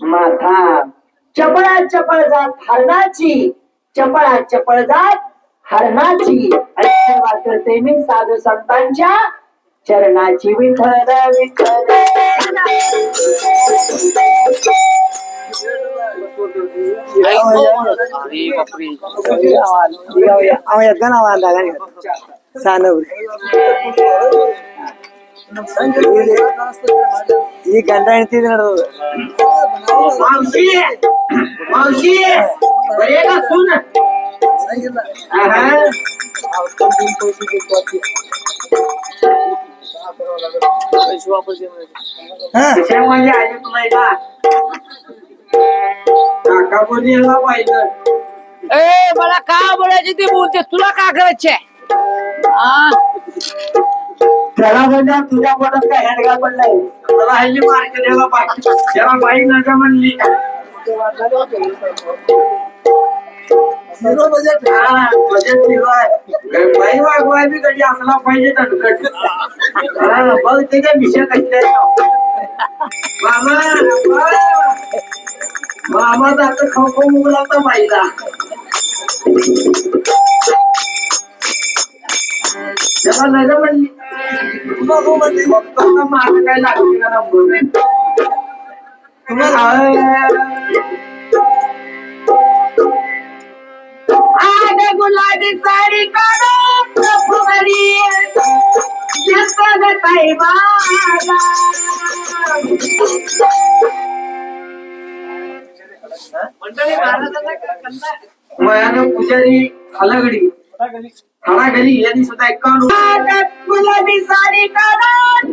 माथा चपळा चपळ जात हरणाची चपळा चपळ जात हरणाची. आणि मी? साधू संतांच्या चरणाची विठर विठल आवाज येत ना आवाज लागा सानव ಈ ಗಂಡ ಹೆಂಡತಿ ನಡೆದ मावशी मावशी बरे का सून आहा. कशा म्हणजे आली तुला इला? काका बोली यायला पाहिजे ए मला का बोलायची ती बोलते तुला का करायचे त्याला म्हणजे तुझ्या पोटात काय हँडगा पडलाय मला हल्ली मार्केट यायला पाहिजे त्याला बाई नका म्हणली हा, बजेट आहे. बाई वागवाय बी कधी असला पाहिजे तटकट बघ त्याच्या मिशा मामा मामा. आता जात खाऊ खाऊ मुला बाईला गुलाबी साडी बाला. वयानं पुजारी हलगडी हळागली यांनी सुद्धा एकावन्न गुलाबी साडी काढून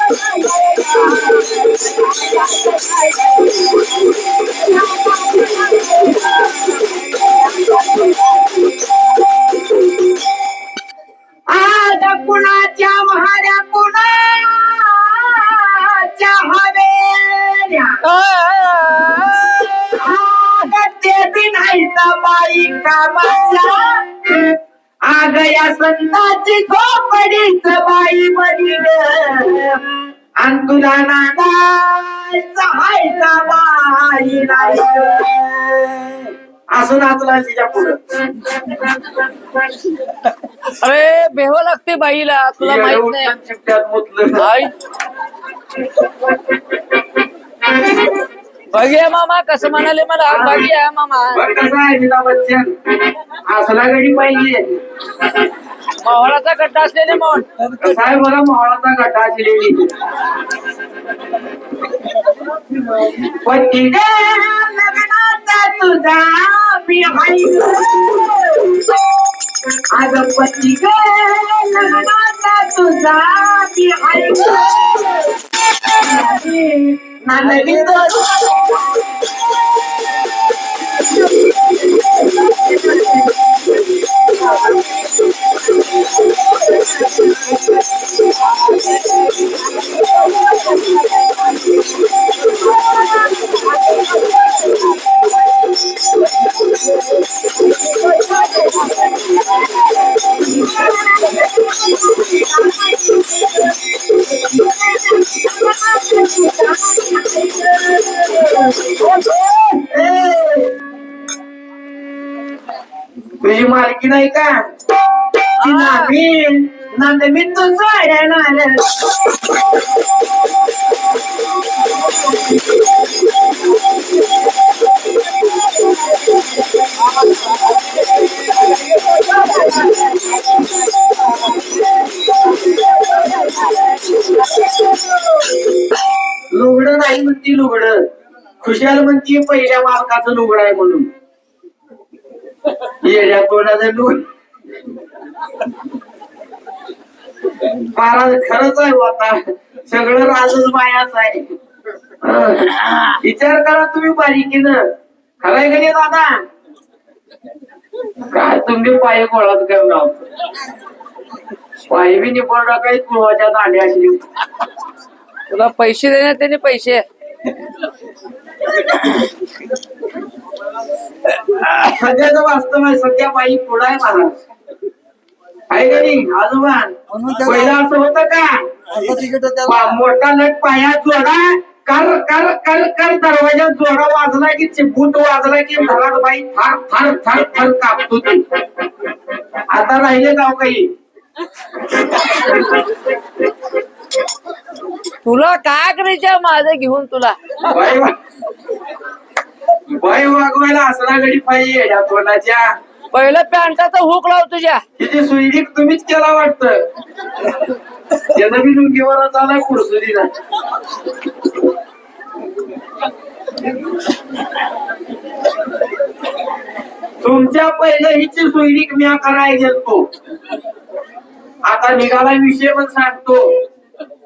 Bye. लागते बाईला तुला माहीत नाही. बघूया मामा कसं म्हणाले मला? बघूया मामा. बरं कसं आहे अमिताभ बच्चन असला गडी पाहिजे. मावळाचा गड्डा असलेले कसा आहे बघा मोहळाचा गटा असलेली? पती ग लग्नाचा तुझा मी आज पती ग लग्नाचा तुझा मी हाय नांदली तुझी मालकी नाही का ती नामी नांद मी तू साड्या लुगडं नाही म्हणती लुगडं खुशाल म्हणती पहिल्या मालकाचं लुगडं आहे म्हणून येड्या कोणाचं लुगड महाराज खरंच आहे हो आता. सगळं राजच मायाच आहे. विचार करा तुम्ही बारीकीनं खरंय का नाही दादा? काय तुम्ही पाय गोळात काय नाव पाय बी निपडला काही कुळवाच्या दांड्या अशी. तुला पैसे देण्यात त्याने पैसे. सध्याचं वास्तव आहे सध्या बाई पुढं आहे महाराज. आहे का नाही आजोबा पहिलं असं होतं का? मोठा नट पायात जोडा कर कर कर कर दरवाजा जोडा वाजला की चिबूट वाजला की घरात बाई थार थार थार थार कापतो ती आता राहिले गाव काही. तुला काय करायचं माझं घेऊन तुला? बाई वागवायला असला गडी पाहिजे या तोंडाच्या. पहिलं पॅन्टाचा हुक लाव तुझ्या. तिची सुईली तुम्हीच केला वाटत. त्यानं लुंगीवर कुरसुरीला तुमच्या पहिलं हिची सुईली मी करायला गेलतो. आता निघाला विषय पण सांगतो.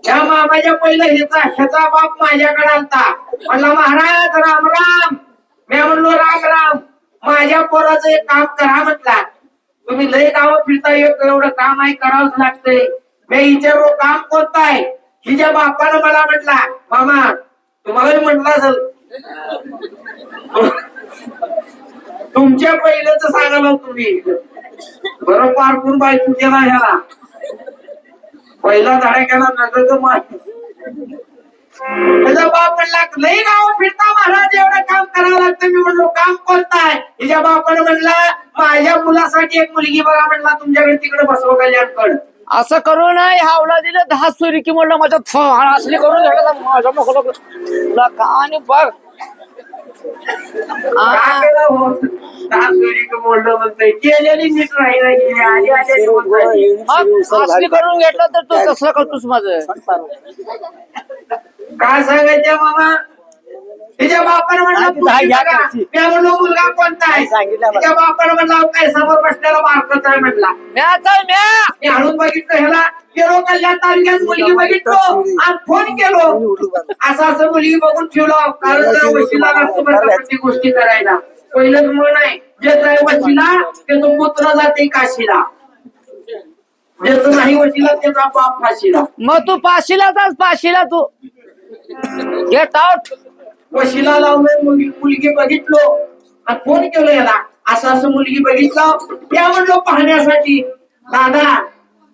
त्या मामाच्या पहिलं ह्याचा ह्याचा बाप माझ्याकडे आलता. म्हणला महाराज राम राम. मी म्हणलो राम राम. माझ्या पोराचं एक काम करा म्हटला. तुम्ही लय गावं फिरता येत एवढं काम आहे करावंच लागतंय. मी विचारलो काम कोणतं आहे? हिच्या बापानं मला म्हटला. मामा तुम्हाला म्हटलं असेल. तुमच्या पहिल्याच सांगाल तुम्ही. बरं पारखून बाय गेला ह्याला. पहिला धडा केला नगर बाप म्हणला लई गाव फिरता महाराज एवढं काम करावं लागतं मी म्हणलो काम कोणता आहे? तिच्या बापानं म्हणला माझ्या मुलासाठी एक मुलगी बघा म्हणला तुमच्याकडे तिकडे बसव कल्याणकड. असं करू नये हावला दिलं दहा सुरी की म्हणलं माझ्या फळ असली करून झालं माझ्या मोकळं आणि बघ करून घेतलं तर तू कसं करतोस माझं? काय सांगायचं मामा? तिच्या बापानं म्हणला म्हणलो मुलगा कोणता आहे. तिच्या बापानं म्हणला काय समोर बसलेला मार्कच आहे म्हणला. म्या मी हळून बघितलं ह्याला. गेलो कल्याण तालुक्यात मुलगी बघितलो आणि फोन केलो. असं असं मुलगी बघून ठेवलो. कारण वशिला लागतो गोष्टी करायला. पहिलंच म्हण आहे जे जाय वशिला त्याचं पुत्र जाते काशीला. ज्याचं नाही वशिला त्याचा बाप फाशीला. मग तू पाशीला जास पाशीला तू. गेट आउट वशिला लावलोय मुलगी मुलगी बघितलो. फोन केलो याला असं असं मुलगी बघितलं? त्या म्हणलो पाहण्यासाठी. दादा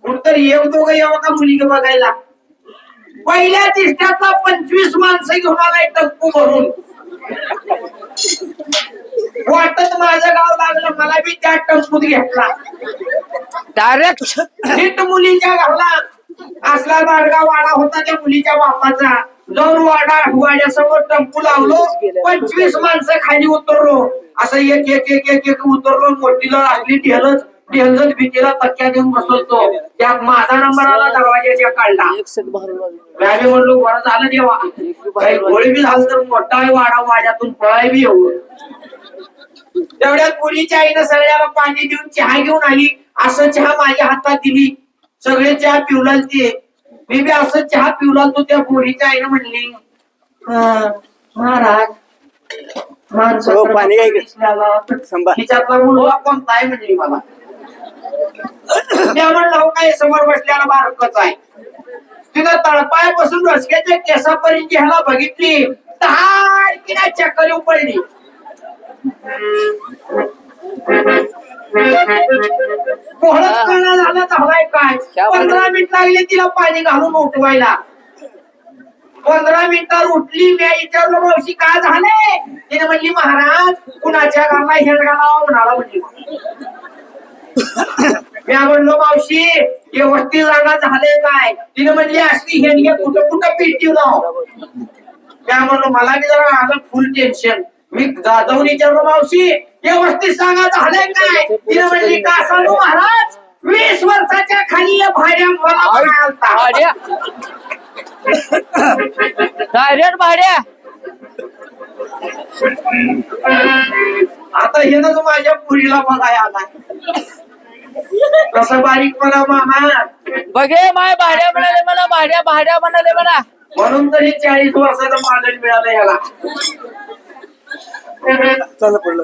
कुठतर येऊ दोघं यावं का मुलगी बघायला? पहिल्या दिसण्यातला पंचवीस माणसं घेऊन आलाय टप्पू भरून. वाटत माझं गाव लागलं मला बी त्या टप्पूत घेतला. डायरेक्ट मुलीच्या घरला. असला बाडगा वाडा होता त्या मुलीच्या बापाचा. जाऊन वाडा वाड्यासमोर टंपू लावलो पंचवीस माणसं खाली उतरलो. असं एक एक एक एक एक उतरलो मोठीला लागली ढेलच ढेलच भीतीला तक्क्या देऊन बसवतो. त्या माझा नंबर आला दरवाजाच्या काढला. मी म्हणलो बरं झालं देवा. काही गोळी बी झालं तर मोठा वाडा वाड्यातून पळाय बी येऊ. तेवढ्यात मुलीच्या आईनं सगळ्याला पाणी देऊन चहा घेऊन आली. असं चहा माझ्या हातात दिली. सगळे चहा पिवलाल ते मी बी असं चहा पिवलाल तो त्या पोरीच्या आईनं म्हणली "हा, महाराज हो, पाणी काय मुलगा कोणता आहे म्हणली मला. म्हणलं "हो काय समोर बसल्याला बारकच आहे. तिथं तळपायापासून रसक्याच्या केसापर्यंत ह्याला बघितली. तर की नाही चक्कर पडली झालं काय? पंधरा मिनिट लागले तिला पाणी घालून उठवायला. पंधरा मिनिटावर उठली मी विचारलो मावशी काय झाले? तिने म्हणली महाराज कुणाच्या घरला हेंडगा लावा म्हणाला म्हणली. मी म्हणलो मावशी व्यवस्थित जागा झाले काय? तिने म्हणली असली हेंडगे कुठं कुठं पेटी लाव मी म्हणलो मला बी जरा आलं फुल टेन्शन मी जाऊन विचारलो मावशी व्यवस्थित सांगा झालंय काय? तिने म्हणली का सांगू महाराज. वीस वर्षाच्या खाली या भाड्या मला. भाड्या. डायरेक्ट भाड्या. आता हे ना माझ्या पुरीला बघाय आला कसं बारीक म्हणा मामा. बघे माय भाड्या म्हणाले मला भाड्या भाड्या म्हणाले मला. म्हणून तरी चाळीस वर्षाचं मागणी मिळालं याला. चला पडलं.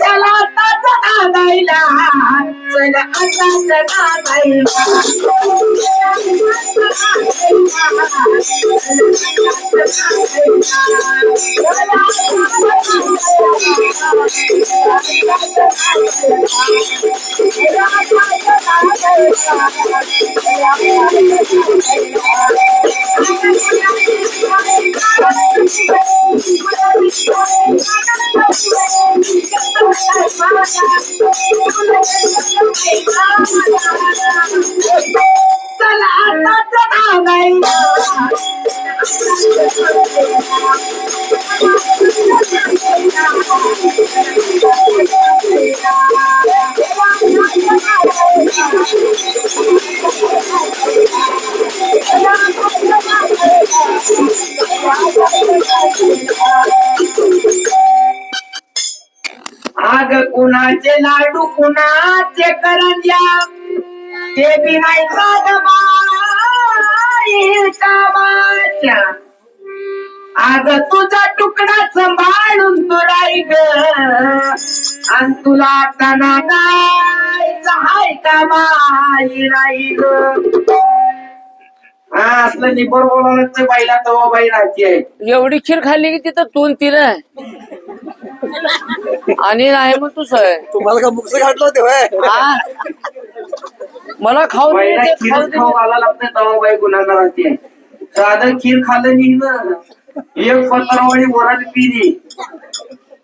चला आता चला चला आता चला लाडू कुणाचे करंज्या ते बी नाही कामाच्या आग तुझा तुकडा सांभाळून तू राही ग. आणि तुला तना जायचं का माई राही ग? हा असलं निबर बोलावलं तर बाईला तवा बाई राहते आहे एवढी खीर खाल्ली की तिथं दोन तीन आणि नाही मग तू सय. तुम्हाला का मुक्त घातलं होते होय? हा. मला दे, ते दे. खाऊ घाला लागतं तवा बाई गुन्हा राहते साधं खीर खाल्लं नाही ना. एक पत्रावळी वरात पिली.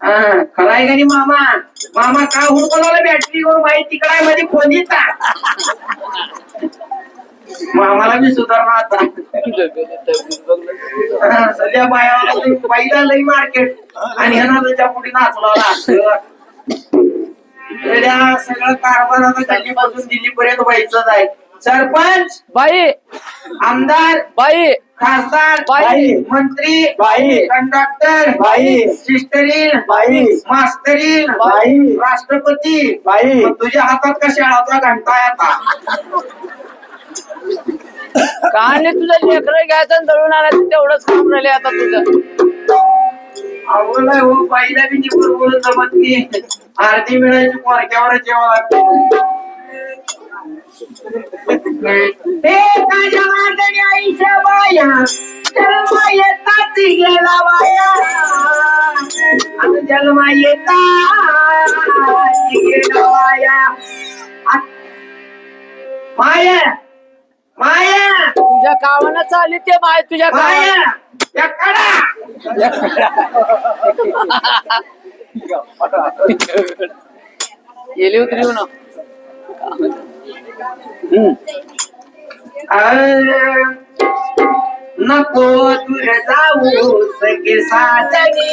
हा खराय का नाही मामा? मामा का हुडकवला बॅटरीवर बाई तिकडा मध्ये खोलीचा मामाला बी सुधारणा आता हा, सध्या बाया बाईला लई मार्केट आणि ह्याला त्याच्या पुढे नाचला सगळं कारभार आता गल्लीपासून दिल्लीपर्यंत व्हायचंच आहे सरपंच बाई आमदार बाई खासदार बाई. मंत्री बाई. कंडक्टर बाई. सिस्टरीन बाई. मास्तरीन बाई. राष्ट्रपती बाई. मग तुझ्या हातात का शाळाचा घंटा आहे आता काय नाही तुझं लेकर घ्यायचं दळून आणायचं तेवढंच काम राहिले आता तुझं. आहे हो बाईला बी निपूर बोलून जमत नाही. आरती मिळायची पोरक्यावर जेव्हा लागते. हे माझ्या मांडणी आईच्या बाया जन्म येताच गेला बाया. आता जन्म येताच गेला बाया. आ- माया माया! तुझ्या कामानं चालली ते बाय तुझ्या माया! कामानं. या कडा गेली उतरी येऊ ना नको दूर जाऊ सगळे साजनी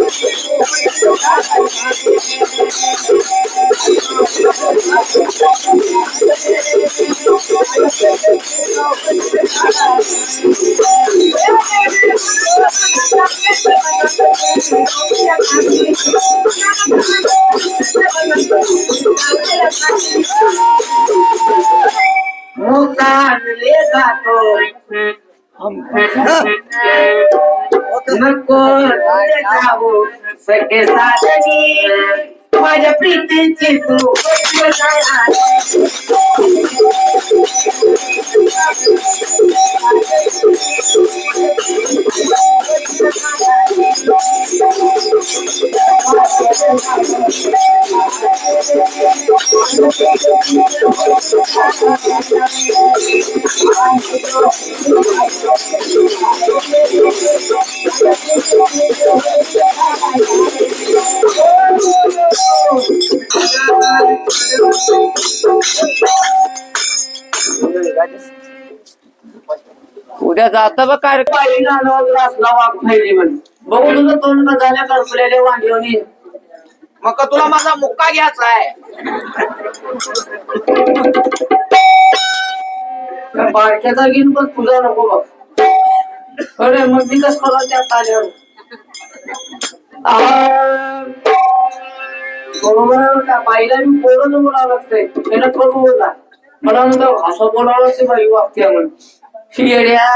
Você que sabe aqui, pode aprender बघ काय पाहिजे असला वाघ पाहिजे बघू तुझं तोंड झाल्या करपलेले वांगी मग तुला माझा मुक्का घ्यायचा आहे? त्या बारक्याचा घेऊन पण तुझा नको बघ. अरे मग मी कस मला त्या ताल्यावर बरोबर आहे बाईला मी बोलत बोलावं लागतंय. त्यानं करू बोला. मला म्हणतो असं बोलावं लागते बाई वागते म्हणून. येड्या.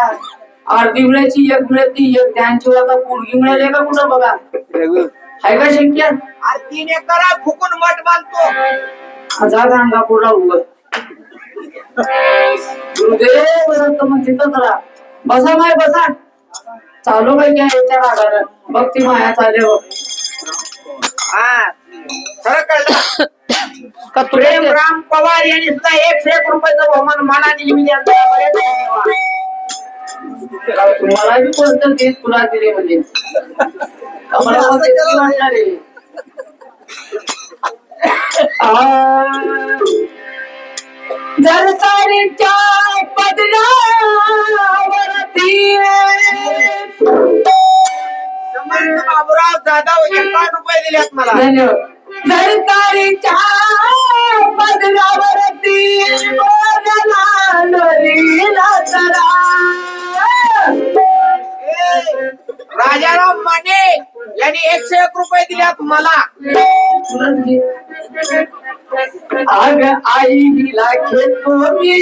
अर्धी मिळायची एक मिळती एक त्यांची आता पोरगी मिळाली का कुठं बघा? आहे का शक्य? अरे तीन एकर फुकून मठ बांधतो. हजार अंगा पुढला उभं. गुरुदेव दत्त मग तिथंच राहा बसा माय बसा. चालू काय काय याच्या रागानं बघ ती माया चाले बघ हा खरं कळलं. का प्रेम तुला राम पवार यांनी सुद्धा एकशे एक रुपयाचं बहुमान मला दिली मी त्यांचा बरेच धन्यवाद. मला बी कोणतं ते तुला दिले म्हणजे? का मला कोणतं ते वाटणार आहे? आ, जर सारीच्या पदरावरती. समर्थ बाबूराव जाधव एकावन्न रुपये दिलेत मला. धन्यवाद. जर पदरावरती राजाराम माने यांनी एकशे एक रुपये दिल्यात मला आग आई हिला घेतो मी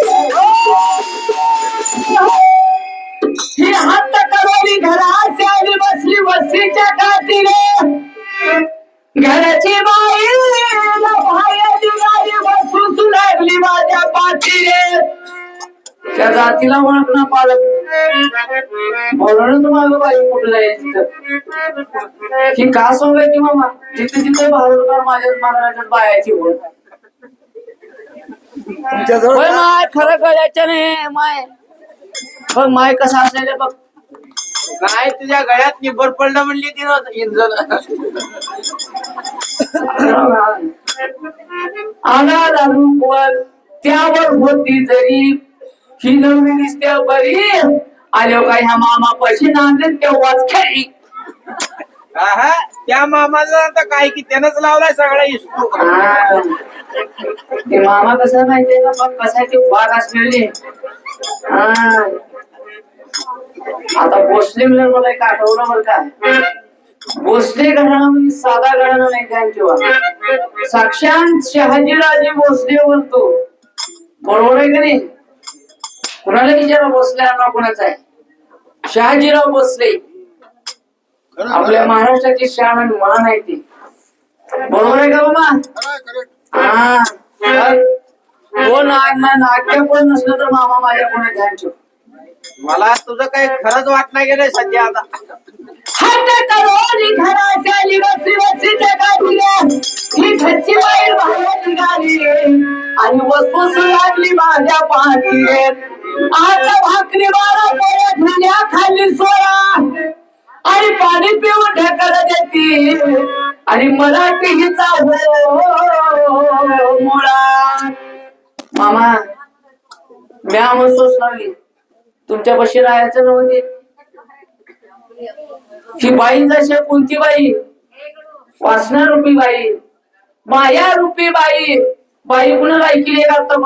त्या जातीला ओळख ना पालक बोलणं तुम्हाला बाई कुठं जायचं तिथं. ही का मामा? जिथे जिथे भावरकर माझ्याच मागण्याच्या बायाची ओळख होय माय खरं कळायचं नाही माय. बघ माय कसं असलेलं बघ. काय तुझ्या गळ्यात निबर पडलं म्हणली तिनं इंजन आला वर त्यावर होती जरी. ही नवीन दिसते बरी आलो काय ह्या मामा पैसे नांदेल तेव्हाच खरी आहा, त्या मामाला आता काय की त्यानंच लावलाय सगळा इस्कू हा. ते मामा कसा माहितीये का? बघ कसा ते वाघ असलेले. हा. आता भोसले म्हणजे मला एक आठवलं बरं का. भोसले घराणा म्हणजे साधा घराणा नाही त्यांच्या साक्षात शहाजीराजे भोसले बोलतो बरोबर आहे का नाही? कुणाला विचारा भोसले नाव कुणाचं आहे? शहाजीराव भोसले. आपल्या महाराष्ट्राची शान आणि मान आहे ती. बरोबर आहे का बाबा हा. कोण नाट्य कोण नसलं तर मामा माझ्या कोणी ध्यान ठेव. मला तुझं काही खरंच वाटणार गेलंय सध्या आता. आणि वस्तू लागली माझ्या पाठीले आता भाकरी बारा पोळ्या झाल्या खाली सोळा आणि पाणी पिऊन ढकल देते. आणि मराठी हिचा हो मुळा. मामा म्या महसूस लागली. तुमच्या पशी राहायचं नव्हते ही बाई जशी कोणती बाई? वासना रूपी बाई. माया रूपी बाई. बाई कुणाला ऐकली आता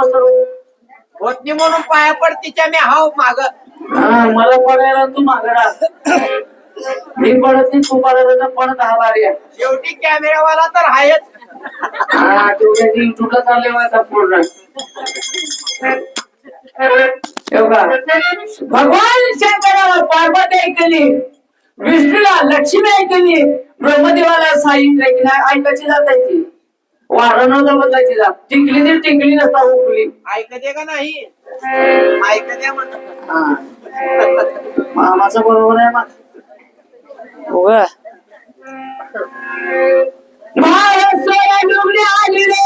बसलो होतनी म्हणून पाया पड तिच्या मी हाव माग. हा मला पडायला तू मागडा मी पडत नाही तू पडत तर पडत हा बारी. शेवटी कॅमेरावाला तर आहेच हा चालले माझा पूर्ण भगवान शंकराला पार्वती ऐकली विष्णूला लक्ष्मी ऐकली ब्रह्मदेवाला साहित्य ऐकली ऐकायची जात आहे वारं नव्हतं बदलायची जात टिकली ती टिकली नसता हुकली ऐकते का नाही? ऐकते हा. मामाचं बरोबर आहे उगा. महाराष्ट्राला डुबले आलेले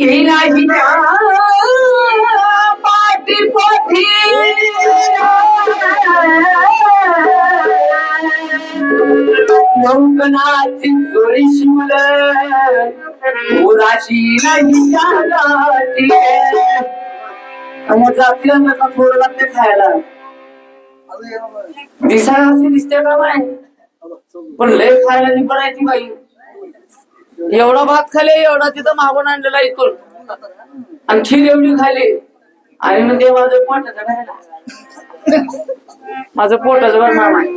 येईल पाठी पोठी नौकनाची चोरी शिवल. मुलाची नाही जागाची आणि जातीला नका थोडं लागते खायला. दिसायला असे दिसते का बाय पण लय खायला निबर आहे ती बाई. एवढा भात खाले एवढा तिथं मागून आणलेला इथून. आणि खीर एवढी खाली. आणि म्हणजे माझं पोटाचं खायला माझं पोटाचं बरं मामा. नाही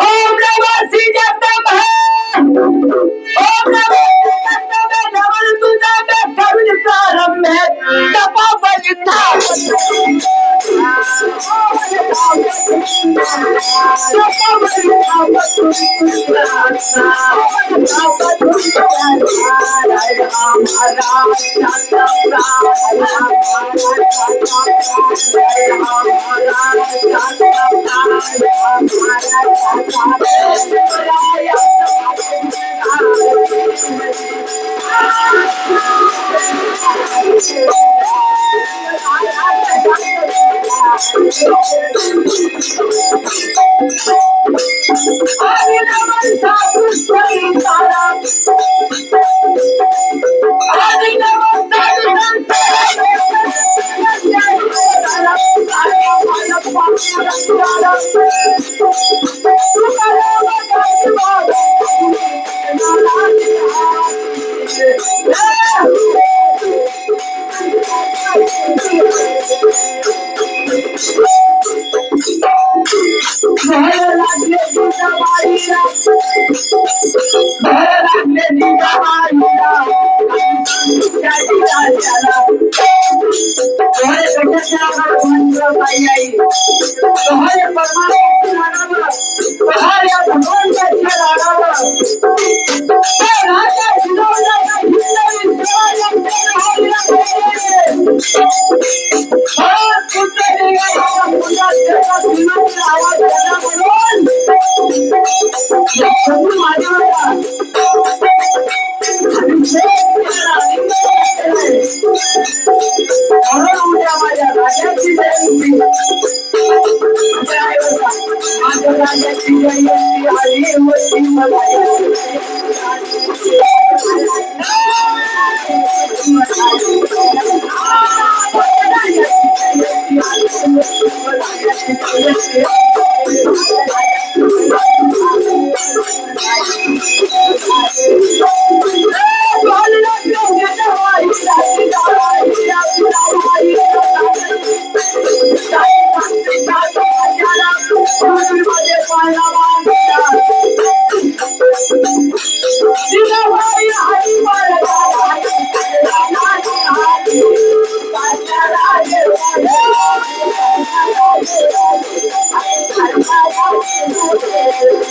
ओम नमः श्रीजगदंब ओम नमः Thank you.